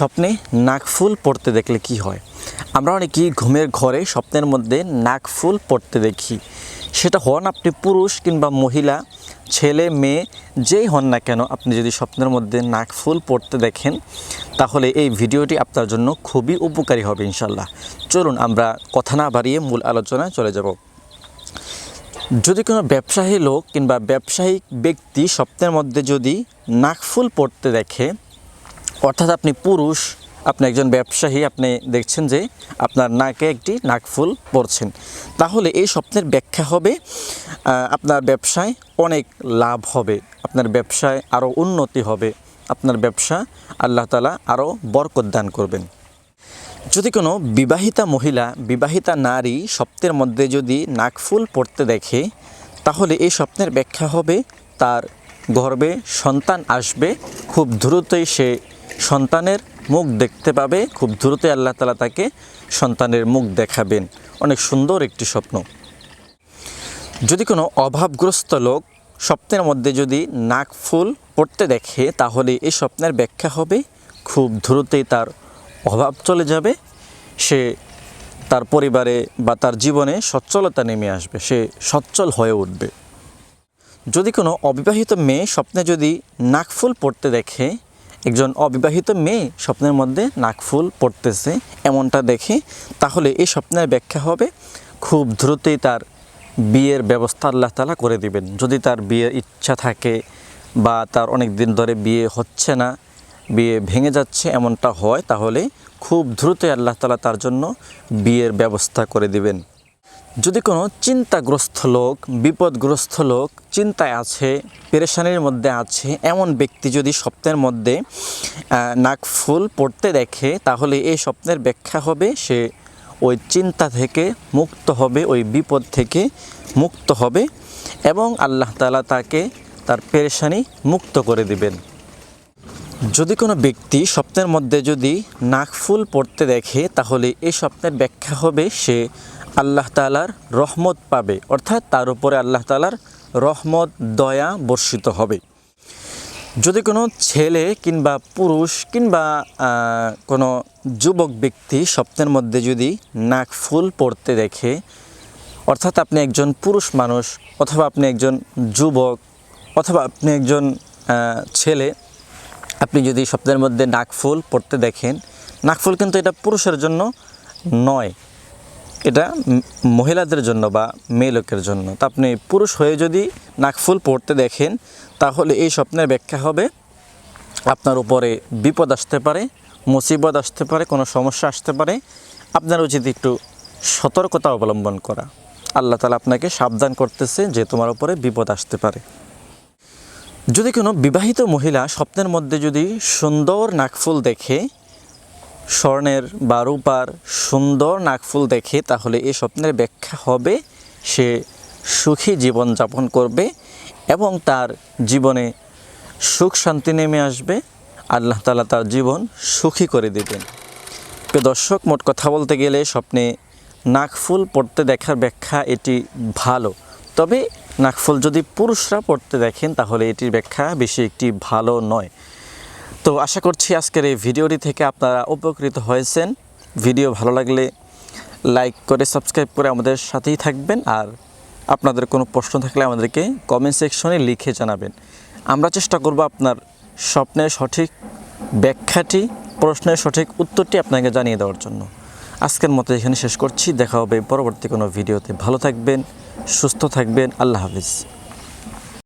স্বপ্নে নাকফুল পড়তে দেখলে কি হয়? আমরা অনেকেই ঘুমের ঘরে স্বপ্নের মধ্যে নাকফুল পড়তে দেখি। সেটা হন আপনি পুরুষ কিংবা মহিলা, ছেলে, মেয়ে, যেই হন না কেন, আপনি যদি স্বপ্নের মধ্যে নাকফুল পড়তে দেখেন, তাহলে এই ভিডিওটি আপনার জন্য খুবই উপকারী হবে ইনশাল্লাহ চলুন, আমরা কথা না বাড়িয়ে মূল আলোচনায় চলে যাব। যদি কোনো ব্যবসায়ী লোক কিংবা ব্যবসায়িক ব্যক্তি স্বপ্নের মধ্যে যদি নাকফুল পড়তে দেখে অর্থাৎ আপনি পুরুষ, আপনি একজন ব্যবসায়ী, আপনি দেখছেন যে আপনার নাকে একটি নাকফুল পড়ছেন। তাহলে এই স্বপ্নের ব্যাখ্যা হবে আপনার ব্যবসায় অনেক লাভ হবে, আপনার ব্যবসায় আরও উন্নতি হবে, আপনার ব্যবসা আল্লাহ তালা আরও বরকত দান করবেন। যদি কোনো বিবাহিতা মহিলা, বিবাহিতা নারী স্বপ্নের মধ্যে যদি নাকফুল পড়তে দেখে, তাহলে এই স্বপ্নের ব্যাখ্যা হবে, তার গর্বে সন্তান আসবে, খুব দ্রুতই সে সন্তানের মুখ দেখতে পাবে, খুব দ্রুতই আল্লাহ তালা তাকে সন্তানের মুখ দেখাবেন। অনেক সুন্দর একটি স্বপ্ন। যদি কোনো অভাবগ্রস্ত লোক স্বপ্নের মধ্যে যদি নাক ফুল পড়তে দেখে, তাহলে এই স্বপ্নের ব্যাখ্যা হবে, খুব দ্রুতই তার অভাব চলে যাবে, সে তার পরিবারে বা তার জীবনে সচ্ছলতা নেমে আসবে, সে সচ্ছল হয়ে উঠবে। যদি কোনো অবিবাহিত মেয়ে স্বপ্নে যদি নাকফুল পড়তে দেখে একজন অবিবাহিত মেয়ে স্বপ্নের মধ্যে নাকফুল পড়তেছে এমনটা দেখে, তাহলে এই স্বপ্নের ব্যাখ্যা হবে, খুব দ্রুতই তার বিয়ের ব্যবস্থা আল্লাহ তালা করে দিবেন। যদি তার বিয়ের ইচ্ছা থাকে বা তার অনেক দিন ধরে বিয়ে হচ্ছে না, বিয়ে ভেঙে যাচ্ছে এমনটা হয়, তাহলে খুব দ্রুতই আল্লাহ তালা তার জন্য বিয়ের ব্যবস্থা করে দিবেন। যদি কোনো চিন্তাগ্রস্ত লোক বিপদগ্রস্ত লোক চিন্তায় আছে পেরেশানির মধ্যে আছে এমন ব্যক্তি যদি স্বপ্নের মধ্যে আহ, নাকফুল পড়তে দেখে তাহলে এই স্বপ্নের ব্যাখ্যা হবে সে ওই চিন্তা থেকে মুক্ত হবে ওই বিপদ থেকে মুক্ত হবে এবং আল্লাহ তালা তাকে তার পেরেশানি মুক্ত করে দিবেন। যদি কোনো ব্যক্তি স্বপ্নের মধ্যে যদি নাক ফুল পড়তে দেখে তাহলে এই স্বপ্নের ব্যাখ্যা হবে সে আল্লাহ তালার রহমত পাবে। অর্থাৎ তার উপরে আল্লাহ তালার রহমত, দয়া বর্ষিত হবে। যদি কোনো ছেলে কিংবা পুরুষ কিংবা কোনো যুবক ব্যক্তি স্বপ্নের মধ্যে যদি নাকফুল পড়তে দেখে, অর্থাৎ আপনি একজন পুরুষ মানুষ অথবা আপনি একজন যুবক অথবা আপনি একজন ছেলে, আপনি যদি স্বপ্নের মধ্যে নাকফুল পড়তে দেখেন নাকফুল কিন্তু এটা পুরুষের জন্য নয়। এটা মহিলাদের জন্য বা মেয়ে লোকের জন্য। তা আপনি পুরুষ হয়ে যদি নাকফুল পড়তে দেখেন, তাহলে এই স্বপ্নের ব্যাখ্যা হবে, আপনার উপরে বিপদ আসতে পারে, মুসিবত আসতে পারে, কোনো সমস্যা আসতে পারে। আপনার উচিত একটু সতর্কতা অবলম্বন করা। আল্লাহ তালা আপনাকে সাবধান করতেছে যে তোমার উপরে বিপদ আসতে পারে। যদি কোনো বিবাহিত মহিলা স্বপ্নের মধ্যে যদি সুন্দর নাকফুল দেখে স্বর্ণের বা রূপার সুন্দর নাকফুল দেখে তাহলে এই স্বপ্নের ব্যাখ্যা হবে, সে সুখী জীবন যাপন করবে এবং তার জীবনে সুখ শান্তি নেমে আসবে, আল্লাহ তালা তার জীবন সুখী করে দেবেন। দর্শক, মোট কথা বলতে গেলে স্বপ্নে নাকফুল পড়তে দেখার ব্যাখ্যা এটি ভালো। তবে নাকফুল যদি পুরুষরা পড়তে দেখেন তাহলে এটির ব্যাখ্যা বেশি একটি ভালো নয়। তো আশা করছি আজকের এই ভিডিওটি থেকে আপনারা উপকৃত হয়েছেন। ভিডিও ভালো লাগলে লাইক করে সাবস্ক্রাইব করে আমাদের সাথেই থাকবেন আর আপনাদের কোনো প্রশ্ন থাকলে আমাদেরকে কমেন্ট সেকশনে লিখে জানাবেন। আমরা চেষ্টা করব আপনার স্বপ্নের সঠিক ব্যাখ্যাটি, প্রশ্নের সঠিক উত্তরটি আপনাকে জানিয়ে দেওয়ার জন্য। আজকের মতো এখানে শেষ করছি। দেখা হবে পরবর্তী কোনো ভিডিওতে। ভালো থাকবেন, সুস্থ থাকবেন। আল্লাহ হাফিজ।